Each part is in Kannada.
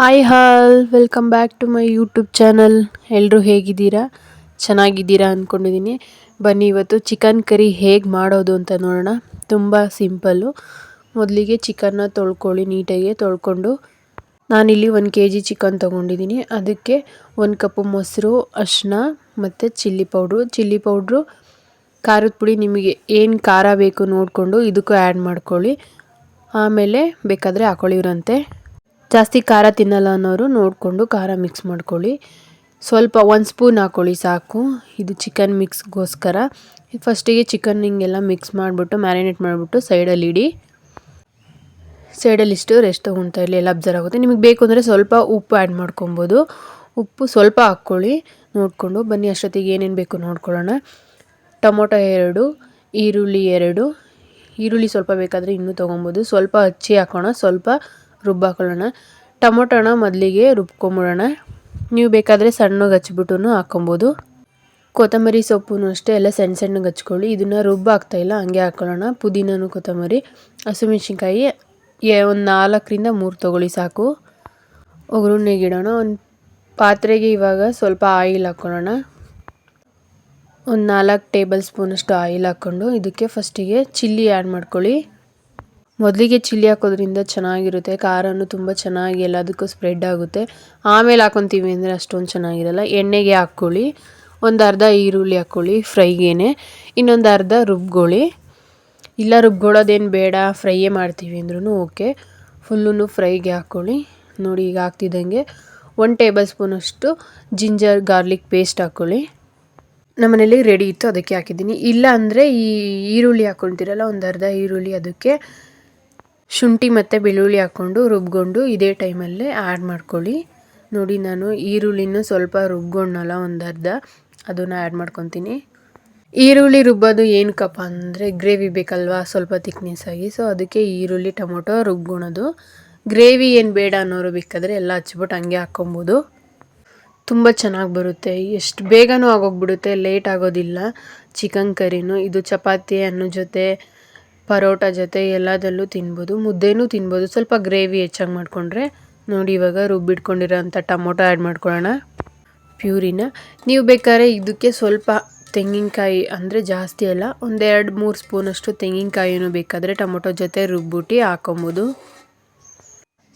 Hi all welcome back to my YouTube channel ಎಲ್ಲರೂ ಹೇಗಿದ್ದೀರಾ? ಚೆನ್ನಾಗಿದ್ದೀರಾ ಅಂದ್ಕೊಂಡಿದ್ದೀನಿ ಬನ್ನಿ, ಇವತ್ತು ಚಿಕನ್ ಕರಿ ಹೇಗೆ ಮಾಡೋದು ಅಂತ ನೋಡೋಣ. ತುಂಬ ಸಿಂಪಲ್ಲು ಮೊದಲಿಗೆ ಚಿಕನ್ನ ತೊಳ್ಕೊಳ್ಳಿ, ನೀಟಾಗಿ ತೊಳ್ಕೊಂಡು. ನಾನಿಲ್ಲಿ ಒಂದು ಕೆ ಜಿ ಚಿಕನ್ ತೊಗೊಂಡಿದ್ದೀನಿ. ಅದಕ್ಕೆ ಒಂದು ಕಪ್ಪು ಮೊಸರು ಅರಿಶಿನ ಮತ್ತು ಚಿಲ್ಲಿ ಪೌಡ್ರು ಚಿಲ್ಲಿ ಪೌಡ್ರು ಖಾರದ ಪುಡಿ ನಿಮಗೆ ಏನು ಖಾರ ಬೇಕು ನೋಡಿಕೊಂಡು ಇದಕ್ಕೂ ಆ್ಯಡ್ ಮಾಡ್ಕೊಳ್ಳಿ. ಆಮೇಲೆ ಬೇಕಾದರೆ ಹಾಕೊಳ್ಳಿವ್ರಂತೆ. ಜಾಸ್ತಿ ಖಾರ ತಿನ್ನಲ್ಲ ಅನ್ನೋರು ನೋಡಿಕೊಂಡು ಖಾರ ಮಿಕ್ಸ್ ಮಾಡ್ಕೊಳ್ಳಿ. ಸ್ವಲ್ಪ ಒಂದು ಸ್ಪೂನ್ ಹಾಕ್ಕೊಳ್ಳಿ ಸಾಕು. ಇದು ಚಿಕನ್ ಮಿಕ್ಸ್ಗೋಸ್ಕರ ಫಸ್ಟಿಗೆ ಚಿಕನ್ ಹಿಂಗೆಲ್ಲ ಮಿಕ್ಸ್ ಮಾಡಿಬಿಟ್ಟು ಮ್ಯಾರಿನೇಟ್ ಮಾಡಿಬಿಟ್ಟು ಸೈಡಲ್ಲಿ ಇಡಿ. ಸೈಡಲ್ಲಿ ಇಷ್ಟು ರೆಸ್ಟ್ ತೊಗೊಳ್ತಾ ಇರಲಿ, ಎಲ್ಲ ಅಬ್ಸರ್ವ್ ಆಗುತ್ತೆ. ನಿಮಗೆ ಬೇಕು ಅಂದರೆ ಸ್ವಲ್ಪ ಉಪ್ಪು ಆ್ಯಡ್ ಮಾಡ್ಕೊಬೋದು. ಉಪ್ಪು ಸ್ವಲ್ಪ ಹಾಕ್ಕೊಳ್ಳಿ, ನೋಡಿಕೊಂಡು. ಬನ್ನಿ, ಅಷ್ಟೊತ್ತಿಗೆ ಏನೇನು ಬೇಕು ನೋಡ್ಕೊಳ್ಳೋಣ. ಟೊಮೊಟೊ ಎರಡು, ಈರುಳ್ಳಿ ಎರಡು. ಈರುಳ್ಳಿ ಸ್ವಲ್ಪ ಬೇಕಾದರೆ ಇನ್ನೂ ತೊಗೊಬೋದು. ಸ್ವಲ್ಪ ಹಚ್ಚಿ ಹಾಕೋಣ. ಸ್ವಲ್ಪ ರುಬ್ಬಾಕೊಳ್ಳೋಣ. ಟೊಮೊಟೊನ ಮೊದಲಿಗೆ ರುಬ್ಕೊಂಬಿಡೋಣ. ನೀವು ಬೇಕಾದರೆ ಸಣ್ಣಗೆ ಹಚ್ಬಿಟ್ಟು ಹಾಕೊಬೋದು ಕೊತ್ತಂಬರಿ ಸೊಪ್ಪು ಅಷ್ಟೇ, ಎಲ್ಲ ಸಣ್ಣ ಸಣ್ಣಗೆ ಹಚ್ಕೊಳ್ಳಿ. ಇದನ್ನು ರುಬ್ಬ ಇಲ್ಲ, ಹಂಗೆ ಹಾಕ್ಕೊಳ್ಳೋಣ. ಪುದೀನೂ ಕೊತ್ತಂಬರಿ, ಹಸಿಮೆಣ್ಸಿನ್ಕಾಯಿ ಒಂದು ನಾಲ್ಕರಿಂದ ಮೂರು ತೊಗೊಳ್ಳಿ ಸಾಕು. ಒಗ್ಗರಣೆಗಿಡೋಣ ಒಂದು ಪಾತ್ರೆಗೆ ಇವಾಗ ಸ್ವಲ್ಪ ಆಯಿಲ್ ಹಾಕ್ಕೊಳ್ಳೋಣ. ಒಂದು ನಾಲ್ಕು ಟೇಬಲ್ ಸ್ಪೂನಷ್ಟು ಆಯಿಲ್ ಹಾಕ್ಕೊಂಡು ಇದಕ್ಕೆ ಫಸ್ಟಿಗೆ ಚಿಲ್ಲಿ ಆ್ಯಡ್ ಮಾಡ್ಕೊಳ್ಳಿ. ಮೊದಲಿಗೆ ಚಿಲ್ಲಿ ಹಾಕೋದ್ರಿಂದ ಚೆನ್ನಾಗಿರುತ್ತೆ, ಖಾರನೂ ತುಂಬ ಚೆನ್ನಾಗಿ ಎಲ್ಲದಕ್ಕೂ ಸ್ಪ್ರೆಡ್ ಆಗುತ್ತೆ. ಆಮೇಲೆ ಹಾಕೊತೀವಿ ಅಂದರೆ ಅಷ್ಟೊಂದು ಚೆನ್ನಾಗಿರಲ್ಲ. ಎಣ್ಣೆಗೆ ಹಾಕ್ಕೊಳ್ಳಿ, ಒಂದು ಅರ್ಧ ಈರುಳ್ಳಿ ಹಾಕ್ಕೊಳ್ಳಿ ಫ್ರೈಗೇನೆ, ಇನ್ನೊಂದು ಅರ್ಧ ರುಬ್ಕೊಳ್ಳಿ. ಇಲ್ಲ ರುಬ್ಕೊಳ್ಳೋದೇನು ಬೇಡ, ಫ್ರೈಯೇ ಮಾಡ್ತೀವಿ ಅಂದ್ರೂ ಓಕೆ. ಫುಲ್ಲು ಫ್ರೈಗೆ ಹಾಕ್ಕೊಳ್ಳಿ. ನೋಡಿ ಈಗ ಹಾಕ್ತಿದ್ದಂಗೆ ಒನ್ ಟೇಬಲ್ ಸ್ಪೂನಷ್ಟು ಜಿಂಜರ್ ಗಾರ್ಲಿಕ್ ಪೇಸ್ಟ್ ಹಾಕ್ಕೊಳ್ಳಿ. ನಮ್ಮನೇಲಿ ರೆಡಿ ಇತ್ತು, ಅದಕ್ಕೆ ಹಾಕಿದ್ದೀನಿ. ಇಲ್ಲ ಅಂದರೆ ಈ ಈರುಳ್ಳಿ ಹಾಕ್ಕೊಳ್ತೀರಲ್ಲ, ಒಂದು ಅರ್ಧ ಈರುಳ್ಳಿ ಅದಕ್ಕೆ ಶುಂಠಿ ಮತ್ತು ಬೆಳ್ಳುಳ್ಳಿ ಹಾಕ್ಕೊಂಡು ರುಬ್ಕೊಂಡು ಇದೇ ಟೈಮಲ್ಲೇ ಆ್ಯಡ್ ಮಾಡ್ಕೊಳ್ಳಿ. ನೋಡಿ, ನಾನು ಈರುಳ್ಳಿನೂ ಸ್ವಲ್ಪ ರುಬ್ಕೊಂಡಲ್ಲ ಒಂದು ಅರ್ಧ. ಅದನ್ನು ಆ್ಯಡ್ ಮಾಡ್ಕೊತೀನಿ. ಈರುಳ್ಳಿ ರುಬ್ಬೋದು ಏನಕ್ಕಪ್ಪ ಅಂದರೆ ಗ್ರೇವಿ ಬೇಕಲ್ವಾ? ಸ್ವಲ್ಪ ತಿಕ್ನೆಸ್ ಆಗಿ. ಸೊ ಅದಕ್ಕೆ ಈರುಳ್ಳಿ, ಟೊಮೊಟೊ ರುಬ್ಕೊಳೋದು. ಗ್ರೇವಿ ಏನು ಬೇಡ ಅನ್ನೋರು ಬೇಕಾದರೆ ಎಲ್ಲ ಹಚ್ಬಿಟ್ಟು ಹಂಗೆ ಹಾಕ್ಕೊಬೋದು. ತುಂಬ ಚೆನ್ನಾಗಿ ಬರುತ್ತೆ. ಎಷ್ಟು ಬೇಗನೂ ಆಗೋಗ್ಬಿಡುತ್ತೆ ಲೇಟ್ ಆಗೋದಿಲ್ಲ. ಚಿಕನ್ ಕರಿನೂ, ಇದು ಚಪಾತಿ ಅನ್ನೋ ಜೊತೆ ಪರೋಟ ಜೊತೆ ಎಲ್ಲದಲ್ಲೂ ತಿನ್ಬೋದು, ಮುದ್ದೆನೂ ತಿನ್ಬೋದು. ಸ್ವಲ್ಪ ಗ್ರೇವಿ ಹೆಚ್ಚಾಗಿ ಮಾಡಿಕೊಂಡ್ರೆ ನೋಡಿ ಇವಾಗ ರುಬ್ಬಿಟ್ಕೊಂಡಿರೋಂಥ ಟೊಮೊಟೊ ಆ್ಯಡ್ ಮಾಡ್ಕೊಳ್ಳೋಣ. ಪ್ಯೂರಿನ. ನೀವು ಬೇಕಾದ್ರೆ ಇದಕ್ಕೆ ಸ್ವಲ್ಪ ತೆಂಗಿನಕಾಯಿ ಅಂದರೆ ಜಾಸ್ತಿ ಅಲ್ಲ, ಒಂದೆರಡು ಮೂರು ಸ್ಪೂನಷ್ಟು ತೆಂಗಿನಕಾಯಿನೂ ಬೇಕಾದರೆ ಟೊಮೊಟೊ ಜೊತೆ ರುಬ್ಬಿಟ್ಟು ಹಾಕೊಬೋದು.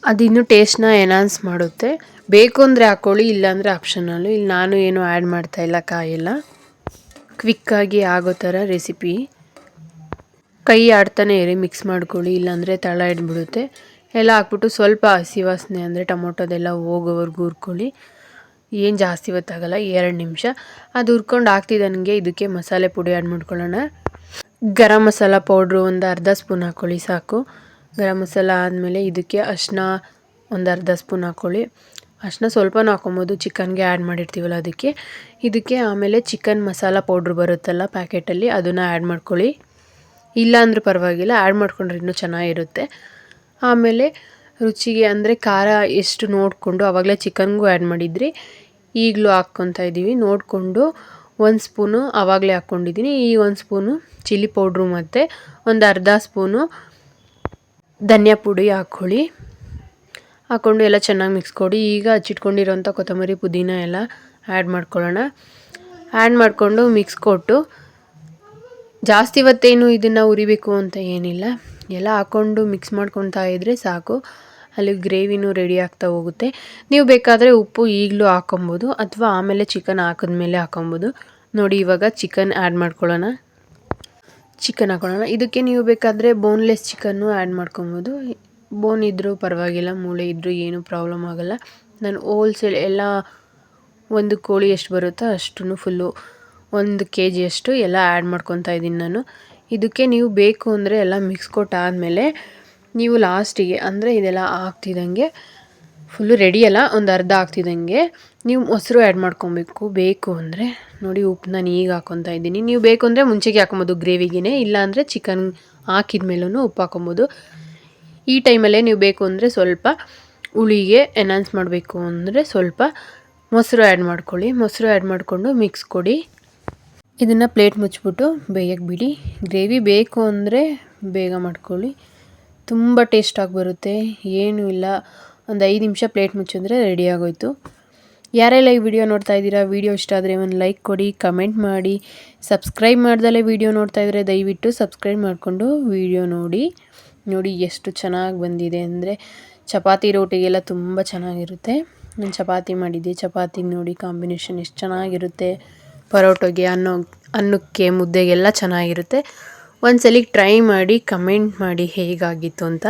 ಅದಿನ್ನೂ ಟೇಸ್ಟ್ನ ಎನ್ಹಾನ್ಸ್ ಮಾಡುತ್ತೆ. ಬೇಕು ಅಂದರೆ ಹಾಕ್ಕೊಳ್ಳಿ ಇಲ್ಲಾಂದರೆ ಆಪ್ಷನಲ್ಲು. ಇಲ್ಲಿ ನಾನು ಏನು ಆ್ಯಡ್ ಮಾಡ್ತಾಯಿಲ್ಲ ಕಾಯಿಲ್ಲ. ಕ್ವಿಕ್ಕಾಗಿ ಆಗೋ ಥರ ರೆಸಿಪಿ. ಕೈ ಆಡ್ತಾನೆ ಇರಿ ಮಿಕ್ಸ್ ಮಾಡ್ಕೊಳ್ಳಿ, ಇಲ್ಲಾಂದರೆ ತಳ ಹಿಡ್ಬಿಡುತ್ತೆ ಎಲ್ಲ ಹಾಕ್ಬಿಟ್ಟು ಸ್ವಲ್ಪ ಹಸಿ ವಾಸನೆ ಅಂದರೆ ಟೊಮೊಟೊದೆಲ್ಲ ಹೋಗೋವರೆಗೂ ಹುರ್ಕೊಳ್ಳಿ. ಏನು ಜಾಸ್ತಿ ಹೊತ್ತಾಗಲ್ಲ ಎರಡು ನಿಮಿಷ. ಅದು ಹುರ್ಕೊಂಡು ನನಗೆ, ಇದಕ್ಕೆ ಮಸಾಲೆ ಪುಡಿ ಆ್ಯಡ್ ಮಾಡ್ಕೊಳ್ಳೋಣ. ಗರಂ ಮಸಾಲ ಪೌಡ್ರು ಒಂದು ಅರ್ಧ ಸ್ಪೂನ್ ಹಾಕ್ಕೊಳ್ಳಿ ಸಾಕು. ಗರಂ ಮಸಾಲ ಆದಮೇಲೆ ಇದಕ್ಕೆ ಅರ್ಶಿನ ಒಂದು ಅರ್ಧ ಸ್ಪೂನ್ ಹಾಕ್ಕೊಳ್ಳಿ ಅರ್ಶಿನ ಸ್ವಲ್ಪನೂ ಹಾಕೊಬೋದು ಚಿಕನ್ಗೆ ಆ್ಯಡ್ ಮಾಡಿರ್ತೀವಲ್ಲ ಅದಕ್ಕೆ. ಇದಕ್ಕೆ ಆಮೇಲೆ ಚಿಕನ್ ಮಸಾಲ ಪೌಡ್ರ್ ಬರುತ್ತಲ್ಲ ಪ್ಯಾಕೆಟಲ್ಲಿ ಅದನ್ನು ಆ್ಯಡ್ ಮಾಡ್ಕೊಳ್ಳಿ. ಇಲ್ಲ ಅಂದರೂ ಪರವಾಗಿಲ್ಲ ಆ್ಯಡ್ ಮಾಡ್ಕೊಂಡ್ರೆ ಇನ್ನೂ ಚೆನ್ನಾಗಿರುತ್ತೆ. ಆಮೇಲೆ ರುಚಿಗೆ ಅಂದರೆ ಖಾರ ಎಷ್ಟು ನೋಡಿಕೊಂಡು ಆವಾಗಲೇ ಚಿಕನ್ಗೂ ಆ್ಯಡ್ ಮಾಡಿದ್ರಿ, ಈಗಲೂ ಹಾಕ್ಕೊತಾ ಇದ್ದೀವಿ ನೋಡಿಕೊಂಡು ಒಂದು ಸ್ಪೂನು ಆವಾಗಲೇ ಹಾಕ್ಕೊಂಡಿದ್ದೀನಿ ಈ ಒಂದು ಸ್ಪೂನು ಚಿಲ್ಲಿ ಪೌಡ್ರು ಮತ್ತು ಒಂದು ಅರ್ಧ ಸ್ಪೂನು ಧನಿಯಾ ಪುಡಿ ಹಾಕ್ಕೊಳ್ಳಿ. ಹಾಕ್ಕೊಂಡು ಎಲ್ಲ ಚೆನ್ನಾಗಿ ಮಿಕ್ಸ್ ಕೊಡಿ ಈಗ ಹಚ್ಚಿಟ್ಕೊಂಡಿರೋಂಥ ಕೊತ್ತಂಬರಿ ಪುದೀನ ಎಲ್ಲ ಆ್ಯಡ್ ಮಾಡ್ಕೊಳ್ಳೋಣ. ಆ್ಯಡ್ ಮಾಡಿಕೊಂಡು ಮಿಕ್ಸ್ ಕೊಟ್ಟು ಜಾಸ್ತಿ ಹೊತ್ತೇನು ಇದನ್ನು ಉರಿಬೇಕು ಅಂತ ಏನಿಲ್ಲ. ಎಲ್ಲ ಹಾಕ್ಕೊಂಡು ಮಿಕ್ಸ್ ಮಾಡ್ಕೊತಾ ಇದ್ದರೆ ಸಾಕು. ಅಲ್ಲಿ ಗ್ರೇವಿನೂ ರೆಡಿ ಆಗ್ತಾ ಹೋಗುತ್ತೆ. ನೀವು ಬೇಕಾದರೆ ಉಪ್ಪು ಈಗಲೂ ಹಾಕೊಬೋದು ಅಥವಾ ಆಮೇಲೆ ಚಿಕನ್ ಹಾಕಿದ್ಮೇಲೆ ಹಾಕೊಬೋದು. ನೋಡಿ ಇವಾಗ ಚಿಕನ್ ಆ್ಯಡ್ ಮಾಡ್ಕೊಳ್ಳೋಣ. ಚಿಕನ್ ಹಾಕೊಳ್ಳೋಣ. ಇದಕ್ಕೆ ನೀವು ಬೇಕಾದರೆ ಬೋನ್ಲೆಸ್ ಚಿಕನ್ನು ಆ್ಯಡ್ ಮಾಡ್ಕೊಬೋದು. ಬೋನ್ ಇದ್ದರೂ ಪರವಾಗಿಲ್ಲ, ಮೂಳೆ ಇದ್ದರೂ ಏನೂ ಪ್ರಾಬ್ಲಮ್ ಆಗೋಲ್ಲ. ನಾನು ಹೋಲ್ಸೇಲ್ ಎಲ್ಲ ಒಂದು ಕೋಳಿ ಎಷ್ಟು ಬರುತ್ತೋ ಅಷ್ಟು ಫುಲ್ಲು ಒಂದು ಕೆ ಜಿಯಷ್ಟು ಎಲ್ಲ ಆ್ಯಡ್ ಮಾಡ್ಕೊತಾ ಇದ್ದೀನಿ ನಾನು. ಇದಕ್ಕೆ ನೀವು ಬೇಕು ಅಂದರೆ ಎಲ್ಲ ಮಿಕ್ಸ್ ಕೊಟ್ಟಾದಮೇಲೆ ನೀವು ಲಾಸ್ಟಿಗೆ ಅಂದರೆ ಇದೆಲ್ಲ ಆಗ್ತಿದ್ದಂಗೆ ಫುಲ್ಲು ರೆಡಿ ಅಲ್ಲ, ಒಂದು ಅರ್ಧ ಆಗ್ತಿದ್ದಂಗೆ ನೀವು ಮೊಸರು ಆ್ಯಡ್ ಮಾಡ್ಕೊಬೇಕು. ಬೇಕು ಅಂದರೆ ನೋಡಿ ಉಪ್ಪು ನಾನು ಈಗ ಹಾಕ್ಕೊತಾ ಇದ್ದೀನಿ. ನೀವು ಬೇಕು ಅಂದರೆ ಮುಂಚೆಗೆ ಹಾಕೊಬೋದು ಗ್ರೇವಿಗೆ ಇಲ್ಲಾಂದರೆ ಚಿಕನ್ ಹಾಕಿದ ಮೇಲೂ ಉಪ್ಪು ಹಾಕೊಬೋದು. ಈ ಟೈಮಲ್ಲೇ ನೀವು ಬೇಕು ಅಂದರೆ ಸ್ವಲ್ಪ ಹುಳಿಗೆ ಎನ್ಹಾನ್ಸ್ ಮಾಡಬೇಕು ಅಂದರೆ ಸ್ವಲ್ಪ ಮೊಸರು ಆ್ಯಡ್ ಮಾಡ್ಕೊಳ್ಳಿ. ಮೊಸರು ಆ್ಯಡ್ ಮಾಡಿಕೊಂಡು ಮಿಕ್ಸ್ ಕೊಡಿ. ಇದನ್ನು ಪ್ಲೇಟ್ ಮುಚ್ಚಿಬಿಟ್ಟು ಬೇಯಕ್ಕೆ ಬಿಡಿ. ಗ್ರೇವಿ ಬೇಕು ಅಂದರೆ ಬೇಗ ಮಾಡ್ಕೊಳ್ಳಿ. ತುಂಬ ಟೇಸ್ಟಾಗಿ ಬರುತ್ತೆ. ಏನೂ ಇಲ್ಲ. ಒಂದು ಐದು ನಿಮಿಷ ಪ್ಲೇಟ್ ಮುಚ್ಚಿದ್ರೆ ರೆಡಿ ಆಗೋಯ್ತು. ಯಾರೆಲ್ಲ ಈ ವಿಡಿಯೋ ನೋಡ್ತಾ ಇದ್ದೀರಾ, ವಿಡಿಯೋ ಇಷ್ಟ ಆದರೆ ಒಂದು ಲೈಕ್ ಕೊಡಿ, ಕಮೆಂಟ್ ಮಾಡಿ. ಸಬ್ಸ್ಕ್ರೈಬ್ ಮಾಡ್ದಲೇ ವಿಡಿಯೋ ನೋಡ್ತಾ ಇದ್ದರೆ ದಯವಿಟ್ಟು ಸಬ್ಸ್ಕ್ರೈಬ್ ಮಾಡಿಕೊಂಡು ವಿಡಿಯೋ ನೋಡಿ. ನೋಡಿ ಎಷ್ಟು ಚೆನ್ನಾಗಿ ಬಂದಿದೆ ಅಂದರೆ ಚಪಾತಿ ರೋಟಿಗೆಲ್ಲ ತುಂಬ ಚೆನ್ನಾಗಿರುತ್ತೆ. ನಾನು ಚಪಾತಿ ಮಾಡಿದ್ದೆ. ಚಪಾತಿ ನೋಡಿ ಕಾಂಬಿನೇಷನ್ ಎಷ್ಟು ಚೆನ್ನಾಗಿರುತ್ತೆ. ಪರೋಟೋಗೆ ಅನ್ನೋ ಅನ್ನಕ್ಕೆ ಮುದ್ದೆಗೆಲ್ಲ ಚೆನ್ನಾಗಿರುತ್ತೆ. ಒಂದ್ಸಲಿ ಟ್ರೈ ಮಾಡಿ ಕಮೆಂಟ್ ಮಾಡಿ ಹೇಗಾಗಿತ್ತು ಅಂತ.